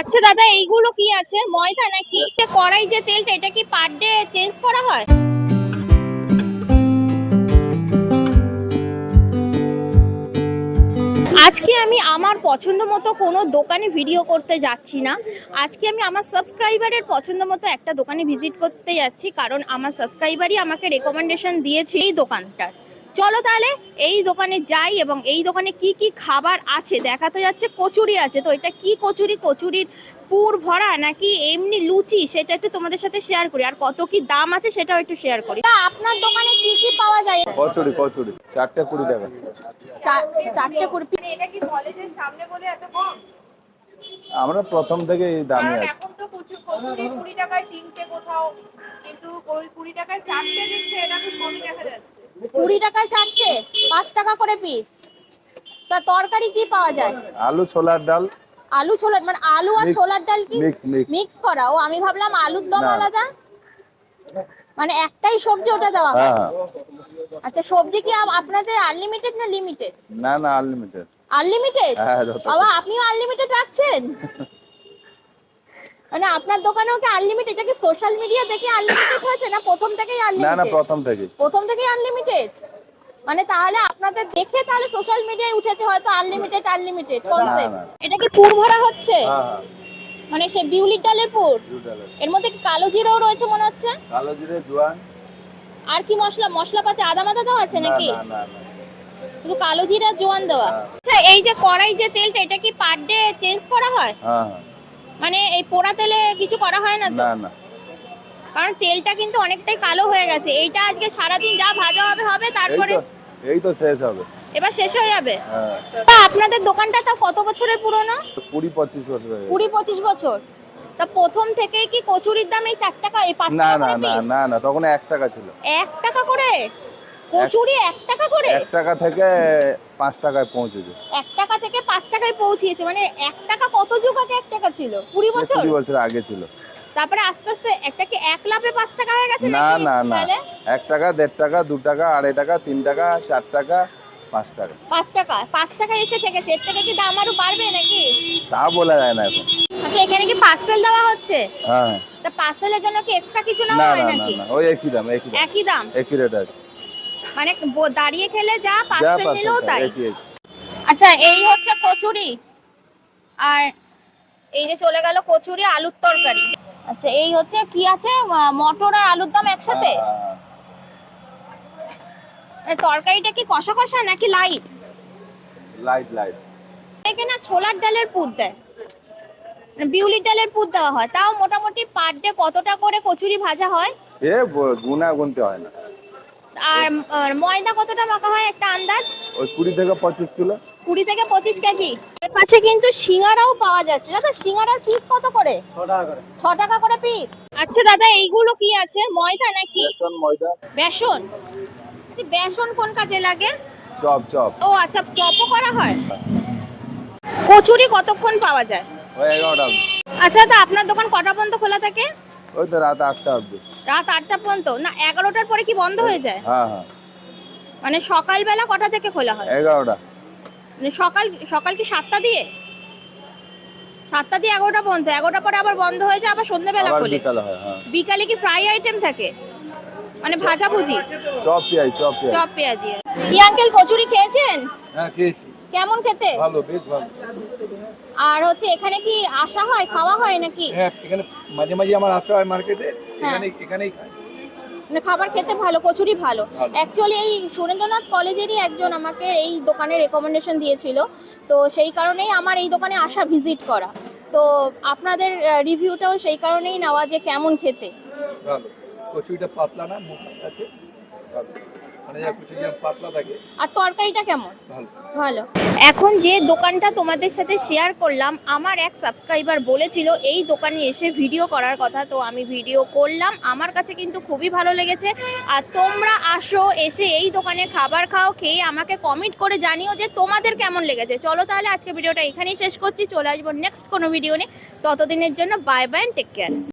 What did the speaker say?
আচ্ছা দাদা, এইগুলো কি আছে? ময়দা নাকি? কড়াই যে তেলটা, এটা কি পার ডে চেঞ্জ করা হয়? আজকে আমি আমার পছন্দ মতো কোনো দোকানে ভিডিও করতে যাচ্ছি না। আজকে আমি আমার সাবস্ক্রাইবারের পছন্দ মতো একটা দোকানে ভিজিট করতে যাচ্ছি, কারণ আমার সাবস্ক্রাইবারই আমাকে রেকমেন্ডেশন দিয়েছে এই দোকানটার। চলো তাহলে এই দোকানে যাই এবং এই দোকানে কি কি খাবার আছে? দেখা তো যাচ্ছে কচুরি আছে। তো এটা কি কচুরি? কচুরির পুর ভরা নাকি এমনি লুচি? সেটা একটু তোমাদের সাথে শেয়ার করি। আর কত কি দাম আছে সেটাও একটু শেয়ার করি। তা আপনার দোকানে কি কি পাওয়া যায়? কচুরি কচুরি। চারটে কুড়ি টাকা। চারটে মানে এটা কি কলেজের সামনে বলে এত কম? আমরা প্রথম থেকে এই কারণ আছে। এখন তো কুচু কচুরি কুড়ি টাকায় তিনটে কোথাও। কিন্তু ওই কুড়ি টাকায় চারটে দিচ্ছে এটা খুব কমই দেখা যাচ্ছে। কুড়ি টাকায় চারটে পাঁচ টাকা করে পিস তা তরকারি কি পাওয়া যায়? আলু ছোলার ডাল। আলু ছোলার মানে আলু আর ছোলার ডাল কি? মিক্স করা। ও আমি ভাবলাম আলুর দম আলাদা। মানে একটাই সবজি ওটা দেওয়া হয়। হ্যাঁ। আচ্ছা সবজি কি আপনাদের আনলিমিটেড না লিমিটেড না না আনলিমিটেড আনলিমিটেড হ্যাঁ বাবা আপনিও আনলিমিটেড রাখছেন? মানে আপনার দোকানেও কি আনলিমিটেড এটা কি সোশ্যাল মিডিয়া দেখে আনলিমিটেড হয়েছে না প্রথম থেকেই আনলিমিটেড না না প্রথম থেকে প্রথম থেকেই আনলিমিটেড মানে তাহলে আপনাদের দেখে তাহলে সোশ্যাল মিডিয়ায় উঠেছে হয়তো আনলিমিটেড আনলিমিটেড কনসেপ্ট এটা কি পুর ভরা হচ্ছে? হ্যাঁ হ্যাঁ। মানে সে বিউলির ডালের পুর। এর মধ্যে কি কালো জিরাও রয়েছে মনে হচ্ছে? কালো জিরে জোয়ান। আর কি মশলা মশলাপাতি আদা মাদা দেওয়া আছে নাকি? না না না। শুধু কালো জিরা জোয়ান দেওয়া। হ্যাঁ। আচ্ছা এই যে কড়াই যে তেলটা এটা কি পার ডে চেঞ্জ করা হ্যাঁ হ্যাঁ। মানে এই পোড়া তেলে কিছু করা হয় না তো? না না। কারণ তেলটা কিন্তু অনেকটাই কালো হয়ে গেছে। এইটা আজকে সারাদিন যা ভাজা হবে হবে তারপরে এই তো শেষ হবে। এবার শেষ হয়ে যাবে? হ্যাঁ। তা আপনাদের দোকানটা তা কত বছরের পুরনো? কুড়ি পঁচিশ বছর। কুড়ি পঁচিশ বছর। তা প্রথম থেকেই কি কচুরির দাম এই চার টাকা এই পাঁচ না টাকা না না? না না তখন এক টাকা ছিল। এক টাকা করে? কচুরি এক টাকা করে? এক টাকা থেকে পাঁচ টাকায় পৌঁছেছে। এক টাকা থেকে পাঁচ টাকায় পৌঁছিয়েছে মানে এক টাকা কত যুগ আগে এক টাকা ছিল? কুড়ি বছর? কুড়ি বছর আগে ছিল। তারপরে আস্তে আস্তে একটা কি এক লাভে পাঁচ টাকা হয়ে গেছে না না না। এক টাকা দেড় টাকা দু টাকা আড়াই টাকা তিন টাকা চার টাকা পাঁচ টাকা। পাঁচ টাকা পাঁচ টাকা এসে ঠেকেছে। এর থেকে কি দাম আরও বাড়বে নাকি? তা বলা যায় না এখন। আচ্ছা এখানে কি পার্সেল দেওয়া হচ্ছে? হ্যাঁ তা পার্সেলের জন্য কি এক্সট্রা কিছু না হয় নাকি? না ওই একই দাম একই দাম। একই দাম? একই রেট আছে। মানে দাঁড়িয়ে খেলে যা পার্সেল নিলেও তাই। আচ্ছা এই হচ্ছে কচুরি। আর এই যে চলে গেল কচুরি আলুর তরকারি। আচ্ছা এই হচ্ছে কি আছে? মটর আর আলুর দম একসাথে? তরকারিটা কি কষা কষা নাকি লাইট লাইট লাইট এখানে না ছোলার ডালের পুর দেয়। মানে বিউলির ডালের পুর দেওয়া হয়। তাও মোটামুটি পার ডে কতটা করে কচুরি ভাজা হয়? এ গুনা গুনতে হয় না। আর আর ময়দা কতটা মাখা হয় একটা আন্দাজ? ওই কুড়ি থেকে পঁচিশ কিলো। কুড়ি থেকে পঁচিশ কেজি। এর পাশে কিন্তু সিঙ্গারাও পাওয়া যাচ্ছে। দাদা সিঙ্গারার পিস কত করে? ছ টাকা করে। পিস আচ্ছা দাদা এইগুলো কি আছে? ময়দা নাকি? বেসন ময়দা। বেসন? আচ্ছা, বেসন কোন কাজে লাগে? Chop chop. ও আচ্ছা চপও করা হয়? কচুরি কতক্ষণ পাওয়া যায়? ওই এগারোটা আচ্ছা দাদা আপনার দোকান কটা পর্যন্ত খোলা থাকে? ওই তো রাত আটটা অবধি। রাত আটটা পর্যন্ত? না এগারোটার পরে কি বন্ধ হয়ে যায়? হ্যাঁ হ্যাঁ। মানে সকালবেলা কটা থেকে খোলা হয়? এগারোটা। মানে সকাল সকাল কি সাতটা দিয়ে? সাতটা দিয়ে এগারোটা পর্যন্ত। এগারোটা পরে আবার বন্ধ হয়ে যায় আবার সন্ধ্যেবেলা খোলে। বিকালে হয় হ্যাঁ। বিকালে কি ফ্রাই আইটেম থাকে? মানে ভাজা ভুজি? চপ পেঁয়াজ চপ পেঁয়াজি। কি আঙ্কেল কচুরি খেয়েছেন? হ্যাঁ খেয়েছি। কেমন খেতে? ভালো বেশ ভালো। আর হচ্ছে এখানে কি আসা হয় খাওয়া হয় নাকি? হ্যাঁ এখানে মাঝে মাঝে আমার আসা হয় মার্কেটে হ্যাঁ। এখানে এখানেই খাই। মানে খাবার খেতে ভালো কচুরি ভালো। ভালো। অ্যাকচুয়ালি এই সুরেন্দ্রনাথ কলেজেরই একজন আমাকে এই দোকানে রেকমেন্ডেশন দিয়েছিল। তো সেই কারণেই আমার এই দোকানে আসা ভিজিট করা। তো আপনাদের রিভিউটাও সেই কারণেই নেওয়া যে কেমন খেতে। ভালো। কচুরিটা পাতলা না মোটা আছে। ভালো। মানে আর তরকারিটা কেমন? ভালো। ভালো। এখন যে দোকানটা তোমাদের সাথে শেয়ার করলাম আমার এক সাবস্ক্রাইবার বলেছিল এই দোকানে এসে ভিডিও করার কথা। তো আমি ভিডিও করলাম। আমার কাছে কিন্তু খুবই ভালো লেগেছে। আর তোমরা আসো এসে এই দোকানে খাবার খাও খেয়ে আমাকে কমেন্ট করে জানিও যে তোমাদের কেমন লেগেছে। চলো তাহলে আজকে ভিডিওটা এখানেই শেষ করছি। চলে আসব নেক্সট কোনো ভিডিও নিয়ে। ততদিনের জন্য বাই বাই টেক কেয়ার